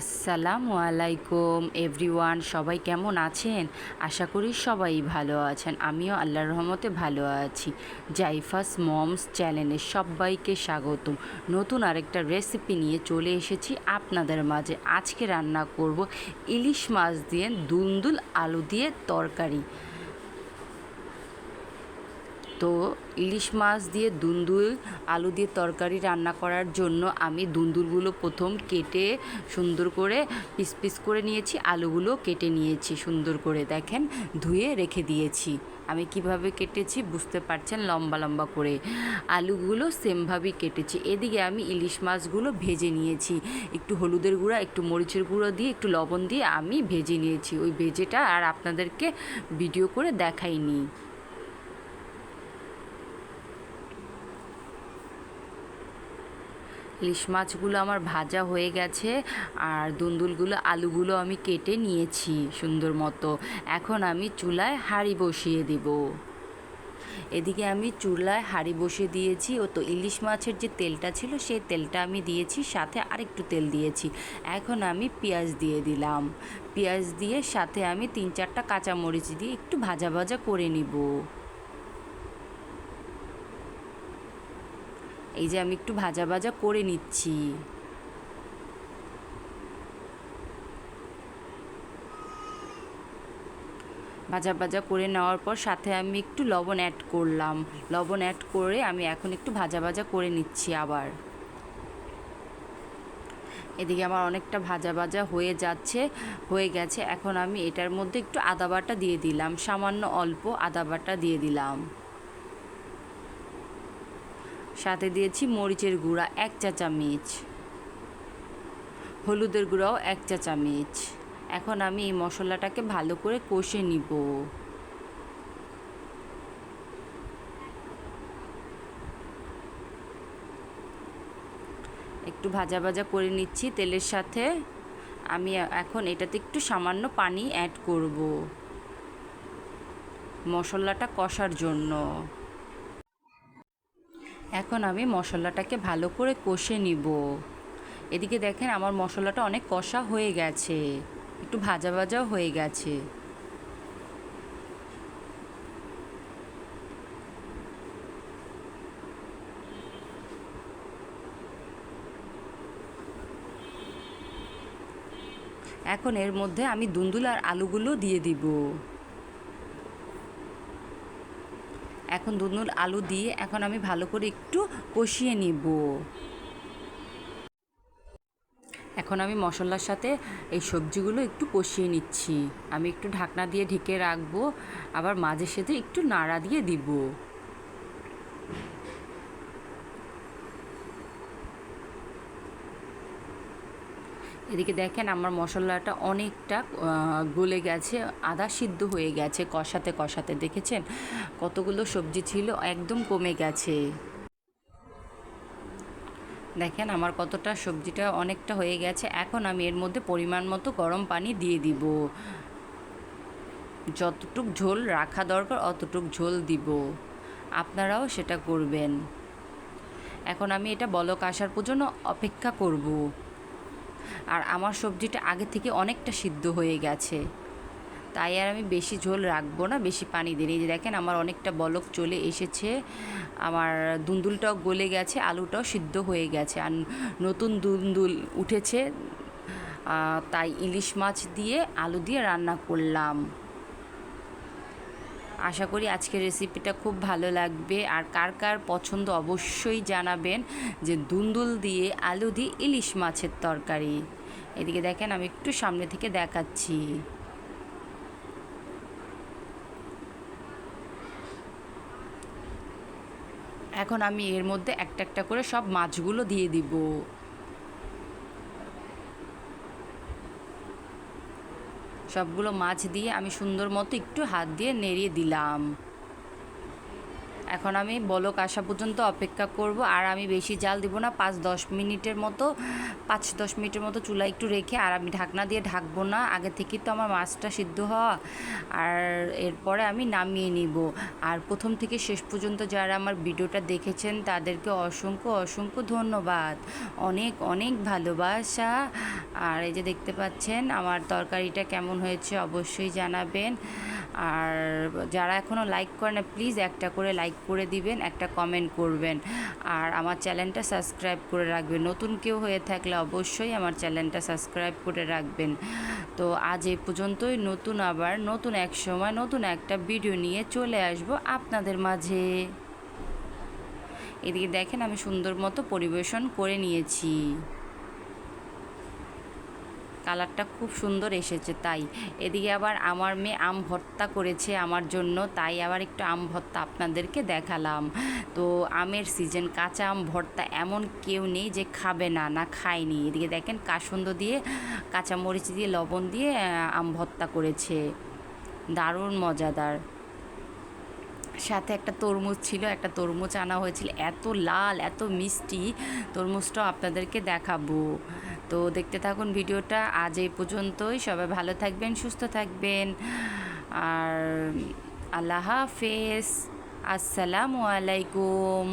আসসালামু আলাইকুম এভরিওয়ান, সবাই কেমন আছেন? আশা করি সবাই ভালো আছেন। আমিও আল্লাহর রহমতে ভালো আছি। জাইফাস মমস চ্যানেলে সবাইকে স্বাগতম। নতুন আরেকটা রেসিপি নিয়ে চলে এসেছি আপনাদের মাঝে। আজকে রান্না করব ইলিশ মাছ দিয়ে দুন্দুল আলু দিয়ে তরকারি। তো ইলিশ মাছ দিয়ে দুন্দুল, আলু দিয়ে তরকারি রান্না করার জন্য আমি দুন্দুলগুলো প্রথম কেটে সুন্দর করে পিস পিস করে নিয়েছি, আলুগুলো কেটে নিয়েছি সুন্দর করে দেখেন, ধুয়ে রেখে দিয়েছি। আমি কীভাবে কেটেছি বুঝতে পারছেন, লম্বা লম্বা করে। আলুগুলো সেমভাবেই কেটেছি। এদিকে আমি ইলিশ মাছগুলো ভেজে নিয়েছি। একটু হলুদের গুঁড়া, একটু মরিচের গুঁড়ো দিয়ে, একটু লবণ দিয়ে আমি ভেজে নিয়েছি। ওই ভেজেটা আর আপনাদেরকে ভিডিও করে দেখাইনি। ইলিশ মাছগুলো আমার ভাজা হয়ে গেছে আর দুন্দুলগুলো, আলুগুলো আমি কেটে নিয়েছি সুন্দর মতো। এখন আমি চুলায় হাঁড়ি বসিয়ে দেব। এদিকে আমি চুলায় হাঁড়ি বসিয়ে দিয়েছি। ও তো ইলিশ মাছের যে তেলটা ছিল, সেই তেলটা আমি দিয়েছি, সাথে আরেকটু তেল দিয়েছি। এখন আমি পেঁয়াজ দিয়ে দিলাম। পেঁয়াজ দিয়ে সাথে আমি তিন চারটা কাঁচামরিচ দিয়ে একটু ভাজা ভাজা করে নিব। এই যে আমি একটু ভাজা ভাজা করে নিচ্ছি। ভাজা ভাজা করে নেওয়ার পর সাথে আমি একটু লবণ অ্যাড করলাম। লবণ অ্যাড করে আমি এখন একটু ভাজা ভাজা করে নিচ্ছি আবার। এদিকে আমার অনেকটা ভাজা ভাজা হয়ে যাচ্ছে, হয়ে গেছে। এখন আমি এটার মধ্যে একটু আদা বাটা দিয়ে দিলাম। সামান্য অল্প আদা বাটা দিয়ে দিলাম। সাথে দিয়েছি মরিচের গুঁড়া, এক চা চামচ। হলুদের গুঁড়াও এক চা চামচ। এখন আমি এই মশলাটাকে ভালো করে কষে নিব। একটু ভাজা ভাজা করে নিচ্ছি তেলের সাথে। আমি এখন এটাতে একটু সামান্য পানি অ্যাড করব। মশলাটা কষার জন্য। এখন আমি মশলাটাকে ভালো করে কষে নিব। এদিকে দেখেন আমার মশলাটা অনেক কষা হয়ে গেছে, একটু ভাজা ভাজাও হয়ে গেছে। এখন এর মধ্যে আমি দুন্দুল আর আলুগুলো দিয়ে দিব। এখন দুনুর আলু দিয়ে এখন আমি ভালো করে একটু কষিয়ে নিব। এখন আমি মশলার সাথে এই সবজিগুলো একটু কষিয়ে নিচ্ছি। আমি একটু ঢাকনা দিয়ে ঢেকে রাখব, আবার মাঝে সাথে একটু নাড়া দিয়ে দিব। এদিকে দেখেন আমার মশলাটা অনেকটা গলে গেছে, আদা সিদ্ধ হয়ে গেছে, কষাতে কষাতে, দেখেছেন? কতগুলো সবজি ছিল, একদম কমে গেছে। দেখেন আমার কতটা সবজিটা অনেকটা হয়ে গেছে, এখন আমি এর মধ্যে পরিমাণ মতো গরম পানি দিয়ে দিব। যতটুক ঝোল রাখা দরকার, অতটুক ঝোল দিব। আপনারাও সেটা করবেন। এখন আমি এটা বলক আসার পর্যন্ত অপেক্ষা করব। আর আমার সবজিটা আগে থেকে অনেকটা সিদ্ধ হয়ে গেছে। তাই আর আমি বেশি ঝোল রাখব না, বেশি পানি দিন এই যে দেখেন আমার অনেকটা বলক চলে এসেছে, আমার দুন্দুলটাও গলে গেছে, আলুটাও সিদ্ধ হয়ে গেছে। আর নতুন দুন্দুল উঠেছে তাই ইলিশ মাছ দিয়ে আলু দিয়ে রান্না করলাম। আশা করি আজকের রেসিপিটা খুব ভালো লাগবে। আর কার কার পছন্দ অবশ্যই জানাবেন যে দুন্দুল দিয়ে আলু দিয়ে ইলিশ মাছের তরকারি। এদিকে দেখেন আমি একটু সামনে থেকে দেখাচ্ছি। এখন আমি এর মধ্যে একটা একটা করে সব মাছগুলো দিয়ে দিব। সবগুলো মাছ দিয়ে আমি সুন্দর মতো একটু হাত দিয়ে নেড়িয়ে দিলাম। এখন আমি বলক আসা পর্যন্ত অপেক্ষা করব। আর আমি বেশি জাল দিব না, পাঁচ দশ মিনিটের মতো, পাঁচ দশ মিনিটের মতো চুলা একটু রেখে, আর আমি ঢাকনা দিয়ে ঢাকবো না। আগে থেকেই তো আমার মাছটা সিদ্ধ হওয়া। আর এরপরে আমি নামিয়ে নিব। আর প্রথম থেকে শেষ পর্যন্ত যারা আমার ভিডিওটা দেখেছেন, তাদেরকে অসংখ্য অসংখ্য ধন্যবাদ। অনেক অনেক ভালোবাসা। আর এই যে দেখতে পাচ্ছেন, আমার তরকারিটা কেমন হয়েছে অবশ্যই জানাবেন। আর যারা এখনও লাইক করে না প্লিজ একটা করে লাইক করে দিবেন, একটা কমেন্ট করবেন। আর আমার চ্যানেলটা সাবস্ক্রাইব করে রাখবেন। নতুন কেউ হয়ে থাকলে অবশ্যই আমার চ্যানেলটা সাবস্ক্রাইব করে রাখবেন। তো আজ এই পর্যন্তই, নতুন আবার, নতুন এক সময়, নতুন একটা ভিডিও নিয়ে চলে আসব আপনাদের মাঝে। এদিকে দেখেন আমি সুন্দর মতো পরিবেশন করে নিয়েছি। কালারটা খুব সুন্দর এসেছে তাই। এদিকে আবার আমার মেয়ে আম ভর্তা করেছে আমার জন্য, তাই আবার একটু আম ভর্তা আপনাদেরকে দেখালাম। তো আমের সিজন কাঁচা আম ভর্তা এমন কেউ নেই যে খাবে না না খায়নি। এদিকে দেখেন কাসন্দ দিয়ে কাঁচা মরিচ দিয়ে, লবণ দিয়ে আম ভর্তা করেছে। দারুণ মজাদার। সাথে একটা তরমুজ ছিল, একটা তরমুজ আনা হয়েছিল। এত লাল, এত মিষ্টি, তরমুজটাও আপনাদেরকে দেখাবো। তো দেখতে থাকুন ভিডিওটা আজ এই পর্যন্তই। সবাই ভালো থাকবেন, সুস্থ থাকবেন। আর আল্লাহ হাফেজ। আসসালামু আলাইকুম।